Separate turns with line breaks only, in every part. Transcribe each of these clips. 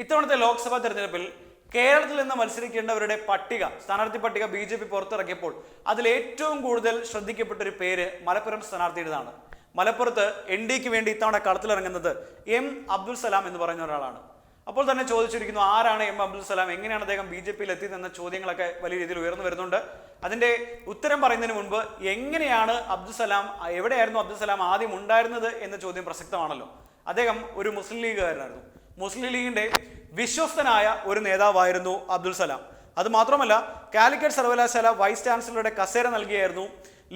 ഇത്തവണത്തെ ലോക്സഭാ തെരഞ്ഞെടുപ്പിൽ കേരളത്തിൽ നിന്ന് മത്സരിക്കേണ്ടവരുടെ പട്ടിക സ്ഥാനാർത്ഥി പട്ടിക ബി ജെ പി പുറത്തിറക്കിയപ്പോൾ അതിൽ ഏറ്റവും കൂടുതൽ ശ്രദ്ധിക്കപ്പെട്ട ഒരു പേര് മലപ്പുറം സ്ഥാനാർത്ഥിയുടേതാണ്. മലപ്പുറത്ത് എൻ ഡിക്ക് വേണ്ടി ഇത്തവണ കളത്തിലിറങ്ങുന്നത് എം അബ്ദുൽ സലാം എന്ന് പറയുന്ന ഒരാളാണ്. അപ്പോൾ തന്നെ ചോദിച്ചിരിക്കുന്നു ആരാണ് എം അബ്ദുൽ സലാം? എങ്ങനെയാണ് അദ്ദേഹം ബി ജെ പിയിൽ എത്തിയതെന്ന ചോദ്യങ്ങളൊക്കെ വലിയ രീതിയിൽ ഉയർന്നു വരുന്നുണ്ട്. അതിന്റെ ഉത്തരം പറയുന്നതിന് മുൻപ് എങ്ങനെയാണ് അബ്ദുൽ സലാം എവിടെയായിരുന്നു അബ്ദുൽ സലാം ആദ്യം ഉണ്ടായിരുന്നത് എന്ന ചോദ്യം പ്രസക്തമാണല്ലോ. അദ്ദേഹം ഒരു മുസ്ലിം ലീഗുകാരനായിരുന്നു. മുസ്ലിം ലീഗിന്റെ വിശ്വസ്തനായ ഒരു നേതാവായിരുന്നു അബ്ദുൽ സലാം. അത് മാത്രമല്ല കാലിക്കറ്റ് സർവകലാശാല വൈസ് ചാൻസലറുടെ കസേര നൽകിയായിരുന്നു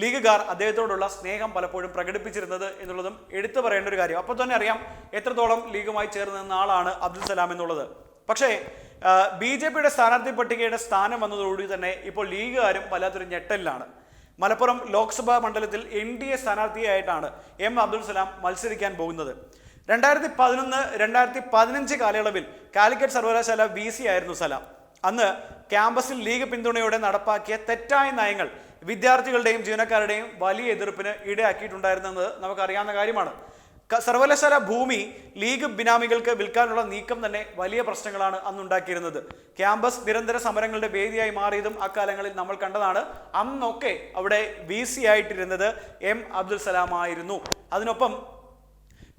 ലീഗുകാർ അദ്ദേഹത്തോടുള്ള സ്നേഹം പലപ്പോഴും പ്രകടിപ്പിച്ചിരുന്നത് എന്നുള്ളതും എടുത്തു പറയേണ്ട ഒരു കാര്യം. അപ്പോൾ തന്നെ അറിയാം എത്രത്തോളം ലീഗുമായി ചേർന്ന് നിന്ന ആളാണ് അബ്ദുൽ സലാം എന്നുള്ളത്. പക്ഷേ ബി ജെ പിയുടെ സ്ഥാനാർത്ഥി പട്ടികയുടെ സ്ഥാനം വന്നതോടുകൂടി തന്നെ ഇപ്പോൾ ലീഗുകാരും വല്ലാത്തൊരു ഞെട്ടലിലാണ്. മലപ്പുറം ലോക്സഭാ മണ്ഡലത്തിൽ എൻ ഡി എ സ്ഥാനാർത്ഥിയായിട്ടാണ് എം അബ്ദുൽ സലാം മത്സരിക്കാൻ പോകുന്നത്. രണ്ടായിരത്തി പതിനൊന്ന് രണ്ടായിരത്തി പതിനഞ്ച് കാലയളവിൽ കാലിക്കറ്റ് സർവകലാശാല വി സി ആയിരുന്നു സല. അന്ന് ക്യാമ്പസിൽ ലീഗ് പിന്തുണയോടെ നടപ്പാക്കിയ തെറ്റായ നയങ്ങൾ വിദ്യാർത്ഥികളുടെയും ജീവനക്കാരുടെയും വലിയ എതിർപ്പിന് ഇടയാക്കിയിട്ടുണ്ടായിരുന്നത് നമുക്കറിയാവുന്ന കാര്യമാണ്. സർവകലാശാല ഭൂമി ലീഗ് ബിനാമികൾക്ക് വിൽക്കാനുള്ള നീക്കം തന്നെ വലിയ പ്രശ്നങ്ങളാണ് അന്നുണ്ടാക്കിയിരുന്നത്. ക്യാമ്പസ് നിരന്തര സമരങ്ങളുടെ വേദിയായി മാറിയതും അക്കാലങ്ങളിൽ നമ്മൾ കണ്ടതാണ്. അന്നൊക്കെ അവിടെ വി സി ആയിട്ടിരുന്നത് എം അബ്ദുൽ സലാം ആയിരുന്നു അതിനൊപ്പം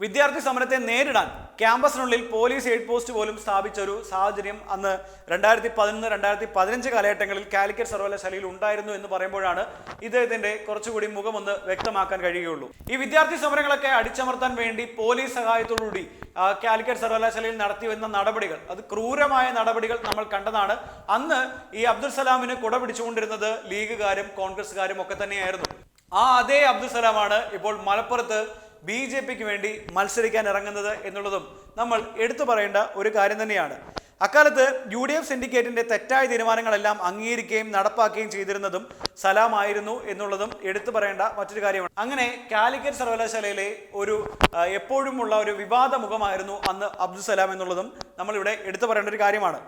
വിദ്യാർത്ഥി സമരത്തെ നേരിടാൻ ക്യാമ്പസിനുള്ളിൽ പോലീസ് എയ്ഡ് പോസ്റ്റ് പോലും സ്ഥാപിച്ച ഒരു സാഹചര്യം അന്ന് രണ്ടായിരത്തി പതിനൊന്ന് രണ്ടായിരത്തി പതിനഞ്ച് കാലഘട്ടങ്ങളിൽ കാലിക്കറ്റ് സർവകലാശാലയിൽ ഉണ്ടായിരുന്നു എന്ന് പറയുമ്പോഴാണ് ഇദ്ദേഹത്തിന്റെ കുറച്ചുകൂടി മുഖമൊന്ന് വ്യക്തമാക്കാൻ കഴിയുകയുള്ളൂ. ഈ വിദ്യാർത്ഥി സമരങ്ങളൊക്കെ അടിച്ചമർത്താൻ വേണ്ടി പോലീസ് സഹായത്തോടുകൂടി കാലിക്കറ്റ് സർവകലാശാലയിൽ നടത്തി വരുന്ന നടപടികൾ അത് ക്രൂരമായ നടപടികൾ നമ്മൾ കണ്ടതാണ്. അന്ന് ഈ അബ്ദുൽ സലാമിന് കുട പിടിച്ചുകൊണ്ടിരുന്നത് ലീഗുകാരും കോൺഗ്രസ്സുകാരും ഒക്കെ തന്നെയായിരുന്നു. ആ അതേ അബ്ദുൽ സലാമാണ് ഇപ്പോൾ മലപ്പുറത്ത് ബി ജെ പിക്ക് വേണ്ടി മത്സരിക്കാൻ ഇറങ്ങുന്നത് എന്നുള്ളതും നമ്മൾ എടുത്തു പറയേണ്ട ഒരു കാര്യം തന്നെയാണ്. അക്കാലത്ത് യു ഡി എഫ് സിൻഡിക്കേറ്റിന്റെ തെറ്റായ തീരുമാനങ്ങളെല്ലാം അംഗീകരിക്കുകയും നടപ്പാക്കുകയും ചെയ്തിരുന്നതും സലാമായിരുന്നു എന്നുള്ളതും എടുത്തു പറയേണ്ട മറ്റൊരു കാര്യമാണ്. അങ്ങനെ കാലിക്കറ്റ് സർവകലാശാലയിലെ ഒരു എപ്പോഴുമുള്ള ഒരു വിവാദ മുഖമായിരുന്നു അന്ന് അബ്ദുൽ സലാം എന്നുള്ളതും നമ്മളിവിടെ എടുത്തു പറയേണ്ട ഒരു കാര്യമാണ്.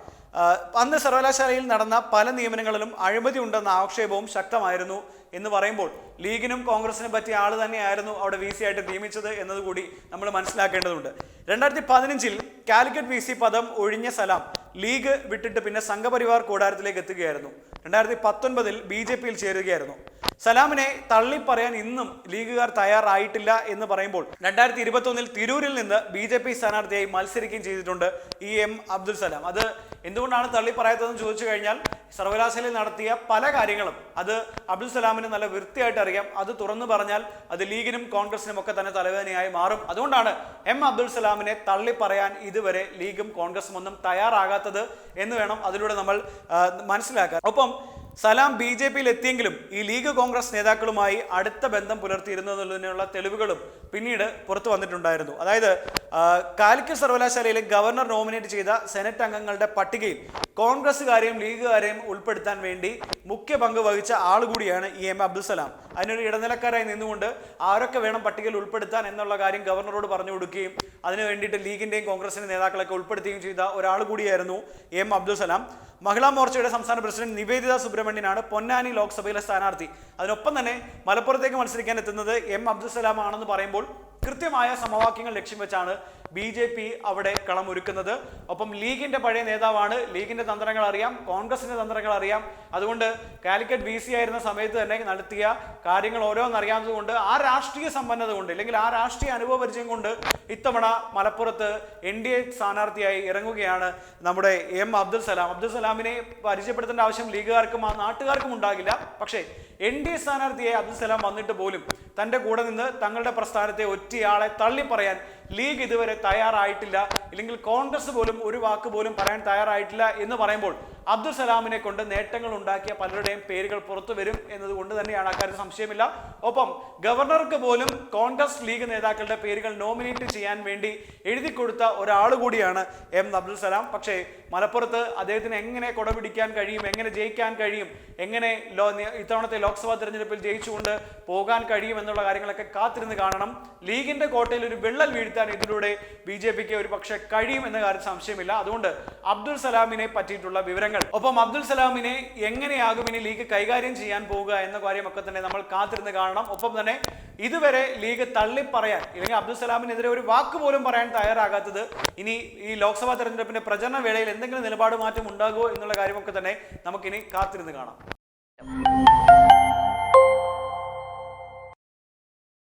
അന്ന് സർവകലാശാലയിൽ നടന്ന പല നിയമനങ്ങളിലും അഴിമതി ഉണ്ടെന്ന ആക്ഷേപവും ശക്തമായിരുന്നു എന്ന് പറയുമ്പോൾ ലീഗിനും കോൺഗ്രസിനും പറ്റിയ ആൾ തന്നെയായിരുന്നു അവിടെ വി സി ആയിട്ട് നിയമിച്ചത് എന്നതുകൂടി നമ്മൾ മനസ്സിലാക്കേണ്ടതുണ്ട്. രണ്ടായിരത്തി പതിനഞ്ചിൽ കാലിക്കറ്റ് വി സി പദം ഒഴിഞ്ഞ സലാം ലീഗ് വിട്ടിട്ട് പിന്നെ സംഘപരിവാർ കൂടാരത്തിലേക്ക് എത്തുകയായിരുന്നു. രണ്ടായിരത്തി പത്തൊൻപതിൽ ബി ജെ പിയിൽ ചേരുകയായിരുന്നു. സലാമിനെ തള്ളിപ്പറയാൻ ഇന്നും ലീഗുകാർ തയ്യാറായിട്ടില്ല എന്ന് പറയുമ്പോൾ രണ്ടായിരത്തി ഇരുപത്തി ഒന്നിൽ തിരൂരിൽ നിന്ന് ബി ജെ പി സ്ഥാനാർത്ഥിയായി മത്സരിക്കുകയും ചെയ്തിട്ടുണ്ട് ഇ എം അബ്ദുൽ സലാം. അത് എന്തുകൊണ്ടാണ് തള്ളിപ്പറയാത്തതെന്ന് ചോദിച്ചു കഴിഞ്ഞാൽ സർവകലാശാലയിൽ നടത്തിയ പല കാര്യങ്ങളും അത് അബ്ദുൽ സലാമിന് നല്ല വൃത്തിയായിട്ട് അറിയാം. അത് തുറന്നു പറഞ്ഞാൽ അത് ലീഗിനും കോൺഗ്രസിനും ഒക്കെ തന്നെ തലവേദനയായി മാറും. അതുകൊണ്ടാണ് എം അബ്ദുൽ സലാമിനെ തള്ളിപ്പറയാൻ ഇതുവരെ ലീഗും കോൺഗ്രസും ഒന്നും തയ്യാറാകാത്തത് എന്ന് വേണം അതിലൂടെ നമ്മൾ മനസ്സിലാക്കാൻ. ഒപ്പം സലാം ബി ജെ പിയിൽ എത്തിയെങ്കിലും ഈ ലീഗ് കോൺഗ്രസ് നേതാക്കളുമായി അടുത്ത ബന്ധം പുലർത്തിയിരുന്നു എന്നുള്ളതിനുള്ള തെളിവുകളും പിന്നീട് പുറത്തു വന്നിട്ടുണ്ടായിരുന്നു. അതായത് കാലിക്കറ്റ് സർവകലാശാലയിലെ ഗവർണർ നോമിനേറ്റ് ചെയ്ത സെനറ്റ് അംഗങ്ങളുടെ പട്ടികയിൽ കോൺഗ്രസ്സുകാരെയും ലീഗുകാരെയും ഉൾപ്പെടുത്താൻ വേണ്ടി മുഖ്യ പങ്ക് വഹിച്ച ആൾ കൂടിയാണ് ഇ എം അബ്ദുൽ സലാം. അതിനൊരു ഇടനിലക്കാരായി നിന്നുകൊണ്ട് ആരൊക്കെ വേണം പട്ടികയിൽ ഉൾപ്പെടുത്താൻ എന്നുള്ള കാര്യം ഗവർണറോട് പറഞ്ഞു കൊടുക്കുകയും അതിനു വേണ്ടിയിട്ട് ലീഗിന്റെയും കോൺഗ്രസിന്റെ നേതാക്കളൊക്കെ ഉൾപ്പെടുത്തുകയും ചെയ്ത ഒരാൾ കൂടിയായിരുന്നു എം അബ്ദുൽ സലാം. മഹിളാ മോർച്ചയുടെ സംസ്ഥാന പ്രസിഡന്റ് നിവേദിത സുബ്രഹ്മണ്യനാണ് പൊന്നാനി ലോക്സഭയിലെ സ്ഥാനാർത്ഥി. അതിനൊപ്പം തന്നെ മലപ്പുറത്തേക്ക് മത്സരിക്കാൻ എത്തുന്നത് എം അബ്ദുൽ സലാം ആണെന്ന് പറയുമ്പോൾ കൃത്യമായ സമവാക്യങ്ങൾ ലക്ഷ്യം വെച്ചാണ് ബി ജെ പി അവിടെ കളമൊരുക്കുന്നത്. ഒപ്പം ലീഗിന്റെ പഴയ നേതാവാണ്. ലീഗിന്റെ തന്ത്രങ്ങൾ അറിയാം കോൺഗ്രസിന്റെ തന്ത്രങ്ങൾ അറിയാം. അതുകൊണ്ട് കാലിക്കറ്റ് ബി സി ആയിരുന്ന സമയത്ത് തന്നെ നടത്തിയ കാര്യങ്ങൾ ഓരോന്ന് അറിയാവുന്നതുകൊണ്ട് ആ രാഷ്ട്രീയ സമ്പന്നത കൊണ്ട് അല്ലെങ്കിൽ ആ രാഷ്ട്രീയ അനുഭവ പരിചയം കൊണ്ട് ഇത്തവണ മലപ്പുറത്ത് എൻ ഡി എ സ്ഥാനാർത്ഥിയായി ഇറങ്ങുകയാണ് നമ്മുടെ എം അബ്ദുൽ സലാം. അബ്ദുൽ സലാമിനെ പരിചയപ്പെടുത്തേണ്ട ആവശ്യം ലീഗുകാർക്കും ആ നാട്ടുകാർക്കും ഉണ്ടാകില്ല. പക്ഷേ എൻ ഡി എ സ്ഥാനാർത്ഥിയായി അബ്ദുൽ സലാം വന്നിട്ട് പോലും തന്റെ കൂടെ നിന്ന് തങ്ങളുടെ പ്രസ്ഥാനത്തെ ഒറ്റയാളെ തള്ളിപ്പറയാൻ ലീഗ് ഇതുവരെ തയ്യാറായിട്ടില്ല. ഇല്ലെങ്കിൽ കോൺഗ്രസ് പോലും ഒരു വാക്ക് പോലും പറയാൻ തയ്യാറായിട്ടില്ല എന്ന് പറയുമ്പോൾ അബ്ദുൽ സലാമിനെ കൊണ്ട് നേട്ടങ്ങൾ ഉണ്ടാക്കിയ പലരുടെയും പേരുകൾ പുറത്തു വരും എന്നതുകൊണ്ട് തന്നെയാണ് അക്കാര്യത്തിൽ സംശയമില്ല. ഒപ്പം ഗവർണർക്ക് പോലും കോൺഗ്രസ് ലീഗ് നേതാക്കളുടെ പേരുകൾ നോമിനേറ്റ് ചെയ്യാൻ വേണ്ടി എഴുതി കൊടുത്ത ഒരാൾ കൂടിയാണ് എം അബ്ദുൽ സലാം. പക്ഷേ മലപ്പുറത്ത് അദ്ദേഹത്തിന് എങ്ങനെ കൊടപിടിക്കാൻ കഴിയും എങ്ങനെ ജയിക്കാൻ കഴിയും എങ്ങനെ ലോ ഇത്തവണത്തെ ലോക്സഭാ തെരഞ്ഞെടുപ്പിൽ ജയിച്ചുകൊണ്ട് പോകാൻ കഴിയും എന്നുള്ള കാര്യങ്ങളൊക്കെ കാത്തിരുന്ന് കാണണം. ലീഗിന്റെ കോട്ടയിൽ ഒരു വിള്ളൽ വീഴ്ത്താൻ ഇതിലൂടെ ബി ജെ പിക്ക് ഒരു പക്ഷേ കഴിയും എന്ന കാര്യം സംശയമില്ല. അതുകൊണ്ട് അബ്ദുൽ സലാമിനെ പറ്റിയിട്ടുള്ള വിവരങ്ങൾ ഒപ്പം അബ്ദുൽ സലാമിനെ എങ്ങനെയാകും ഇനി ലീഗ് കൈകാര്യം ചെയ്യാൻ പോവുക എന്ന കാര്യമൊക്കെ തന്നെ നമ്മൾ കാത്തിരുന്ന് കാണണം. ഒപ്പം തന്നെ ഇതുവരെ ലീഗ് തള്ളിപ്പറയാൻ ഇല്ലെങ്കിൽ അബ്ദുൽ സലാമിനെതിരെ ഒരു വാക്ക് പോലും പറയാൻ തയ്യാറാകാത്തത് ഇനി ഈ ലോക്സഭാ തെരഞ്ഞെടുപ്പിന്റെ പ്രചരണ വേളയിൽ എന്തെങ്കിലും നിലപാട് മാറ്റം ഉണ്ടാകുമോ എന്നുള്ള കാര്യമൊക്കെ തന്നെ നമുക്കിനി കാത്തിരുന്ന് കാണാം.